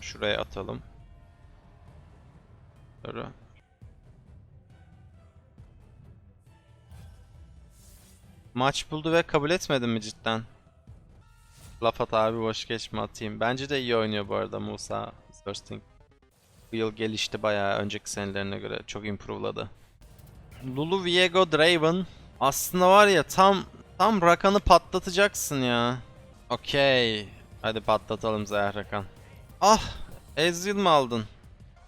Şuraya atalım. Sonra. Maç buldu ve kabul etmedin mi cidden? Laf at abi boş geçme atayım. Bence de iyi oynuyor bu arada Musa Thirsting. Bu yıl gelişti bayağı önceki senelerine göre. Çok improve'ladı. Lulu Viego Draven. Aslında var ya tam tam Rakan'ı patlatacaksın ya. Okey. Hadi patlatalım Zehra Rakan. Ah! Ezreal mi aldın?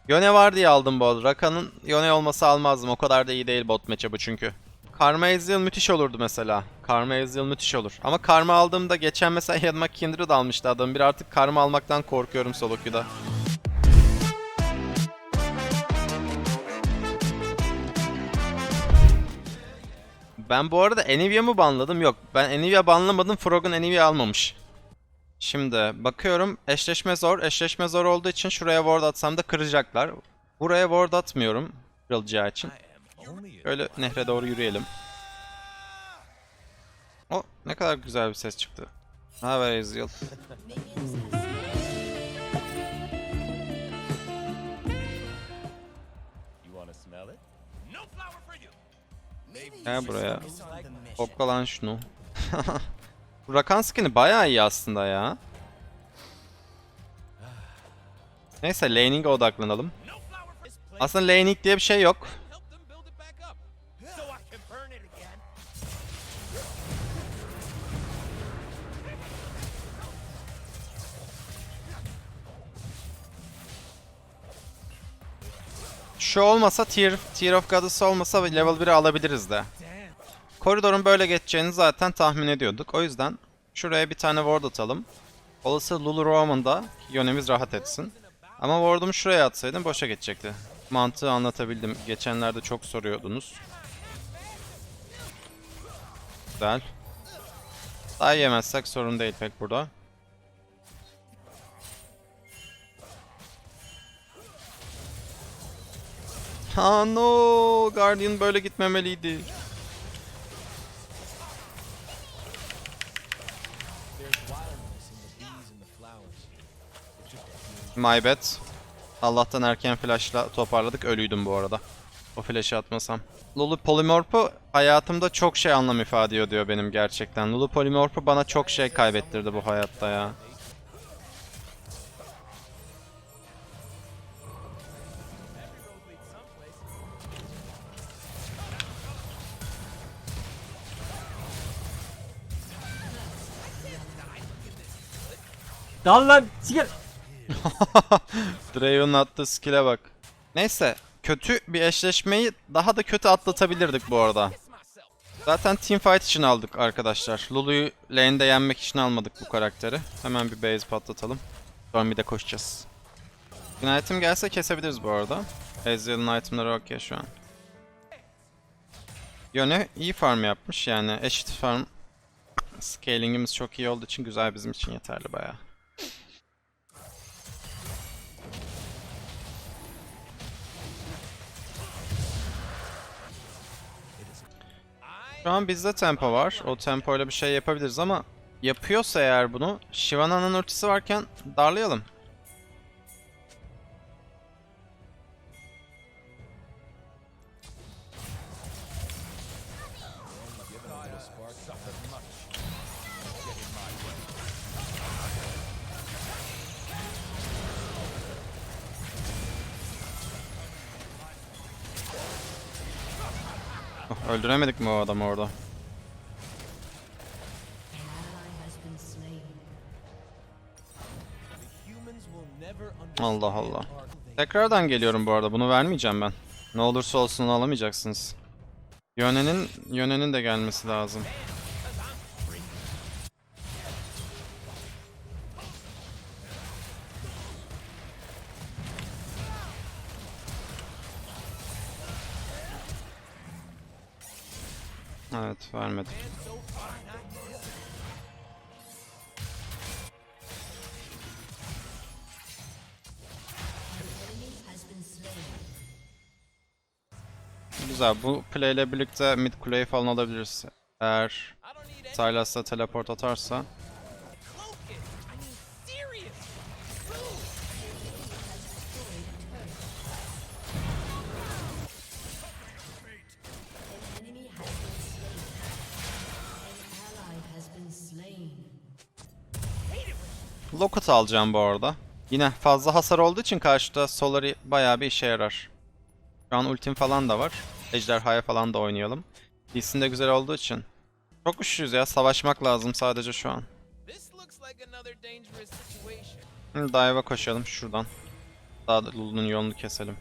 Yone var diye aldım bu arada. Rakan'ın Yone olması almazdım. O kadar da iyi değil bot matchup'ı çünkü. Karma Ezreal müthiş olurdu mesela. Karma Ezreal müthiş olur. Ama Karma aldığımda geçen mesela yanıma Kindred almıştı adam. Bir artık Karma almaktan korkuyorum solo queue'da. Ben bu arada Enivia mı banladım? Yok. Ben Enivia banlamadım. Frog'un Enivia almamış. Şimdi bakıyorum. Eşleşme zor. Eşleşme zor olduğu için şuraya ward atsam da kıracaklar. Buraya ward atmıyorum. Kırılacağı için. Öyle nehre doğru yürüyelim. O ne kadar güzel bir ses çıktı. Ne haber Ezreal? Gel buraya. Topla lan şunu. Bu Rakan skin'i bayağı iyi aslında ya. Neyse laning'e odaklanalım. Aslında laning diye bir şey yok. Şu olmasa Tier, tier of Goddess olmasa level 1'i alabiliriz de. Koridorun böyle geçeceğini zaten tahmin ediyorduk. O yüzden şuraya bir tane ward atalım. Olası Lulu Roman'da yönemiz rahat etsin. Ama ward'umu şuraya atsaydım boşa geçecekti. Mantığı anlatabildim. Geçenlerde çok soruyordunuz. Güzel. Daha yemezsek sorun değil pek burada. Ha no, Guardian böyle gitmemeliydi. My bad. Allah'tan erken flashla toparladık. Ölüydüm bu arada. O flash'ı atmasam. Lulu Polymorph'u hayatımda çok şey anlam ifade ediyor diyor benim gerçekten. Lulu Polymorph'u bana çok şey kaybettirdi bu hayatta ya. Dal lan sikir. Draven'ın attığı skill'e bak. Neyse. Kötü bir eşleşmeyi daha da kötü atlatabilirdik bu arada. Zaten teamfight için aldık arkadaşlar. Lulu'yu lane'de yenmek için almadık bu karakteri. Hemen bir base patlatalım. Sonra bir de koşacağız. Bir item gelse kesebiliriz bu arada. Ezreal'ın itemları okey şu an. Yöne iyi farm yapmış yani eşit farm. Scaling'imiz çok iyi olduğu için güzel bizim için yeterli bayağı. Şu an bizde tempo var. O tempoyla bir şey yapabiliriz ama yapıyorsa eğer bunu Shivana'nın ultisi varken darlayalım. Öldüremedik mi o adamı orada? Allah Allah. Tekrardan geliyorum bu arada. Bunu vermeyeceğim ben. Ne olursa olsun alamayacaksınız. Yöne'nin Yöne'nin de gelmesi lazım. Evet, vermedim. Güzel. Bu play ile birlikte mid kuleyi falan alabiliriz. Eğer Sylas'la teleport atarsa. Locket alacağım bu arada. Yine fazla hasar olduğu için karşıda Solari bayağı bir işe yarar. Şu an ultim falan da var. Ejderhaya falan da oynayalım. Lee'sin de güzel olduğu için. Çok güçlüyüz ya. Savaşmak lazım sadece şu an. Şimdi dive'a koşalım şuradan. Daha da Lulu'nun yolunu keselim.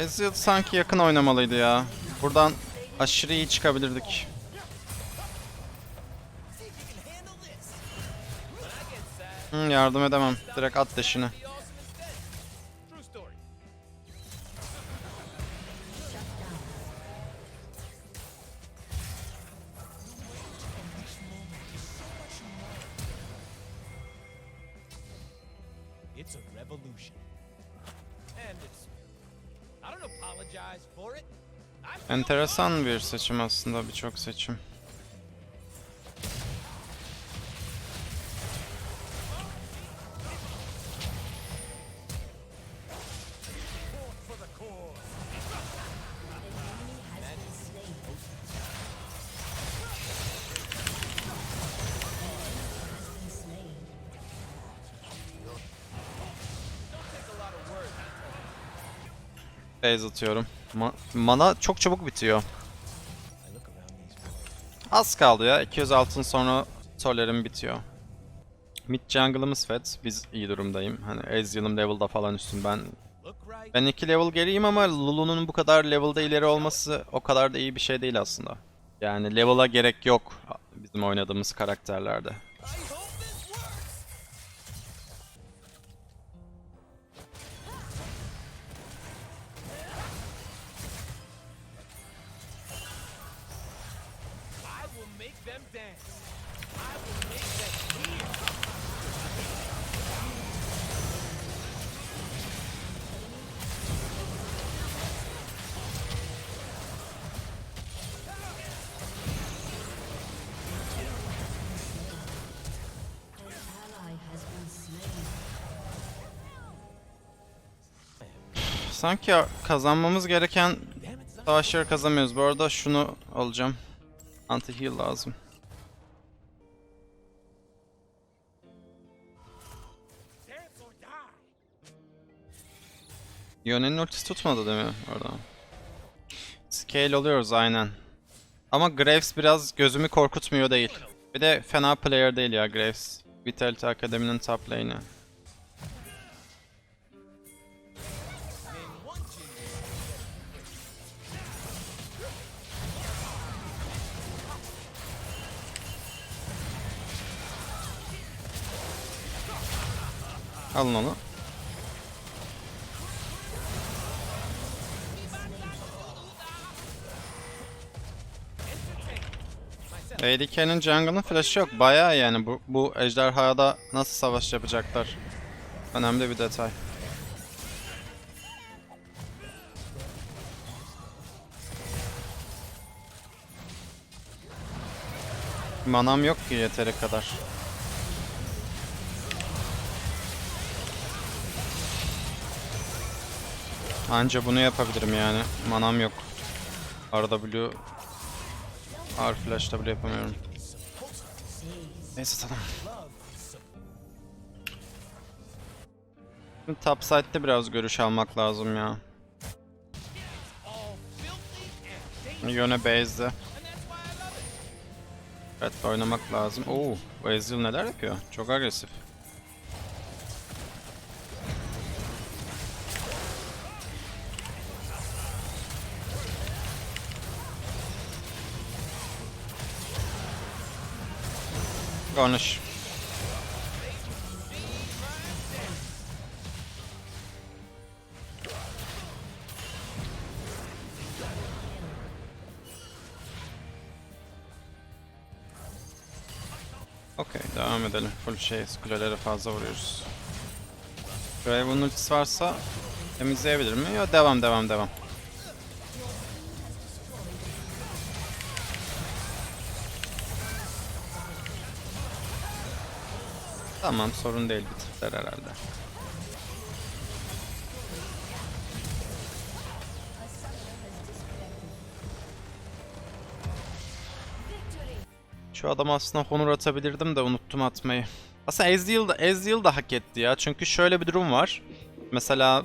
Ezreal sanki yakın oynamalıydı ya. Buradan aşırı iyi çıkabilirdik. Hı, yardım edemem. Direkt at deşini. It's a revolution. And it's Enteresan bir seçim aslında birçok seçim. Base atıyorum. Ma- mana çok çabuk bitiyor. Az kaldı ya. 200 altın sonra Solar'ım bitiyor. Mid jungle'ımız fed. Biz iyi durumdayım. Hani Ezreal'ım level'da falan üstüm. Ben ben 2 level geriyim ama Lulu'nun bu kadar level'da ileri olması o kadar da iyi bir şey değil aslında. Yani level'a gerek yok bizim oynadığımız karakterlerde. Sanki kazanmamız gereken savaşları kazanmıyoruz. Bu arada şunu alacağım. Anti heal lazım. Yone'nin ultisi tutmadı değil mi orada? Scale oluyoruz aynen. Ama Graves biraz gözümü korkutmuyor değil. Bir de fena player değil ya Graves. Vitality Akademi'nin top lane'i. Alın onu. ADK'nin jungle'ın flash'ı yok. Bayağı yani bu, bu ejderhada nasıl savaş yapacaklar. Önemli bir detay. Manam yok ki yeteri kadar. Anca bunu yapabilirim yani. Manam yok. RW R flash W yapamıyorum. Neyse tamam. Şimdi top side'de biraz görüş almak lazım ya. Yöne base'de. Evet oynamak lazım. Oo, Ezreal neler yapıyor? Çok agresif. konuş. Okey devam edelim. Full şey kulelere fazla vuruyoruz. Raven ultisi varsa temizleyebilir mi? Yok devam devam devam. Tamam sorun değil bitirdiler herhalde. Şu adam aslında honor atabilirdim de unuttum atmayı. Aslında Ezreal da, Ezreal da hak etti ya. Çünkü şöyle bir durum var. Mesela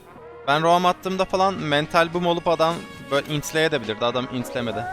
ben roam attığımda falan mental boom olup adam böyle intleyebilirdi. Adam intlemedi.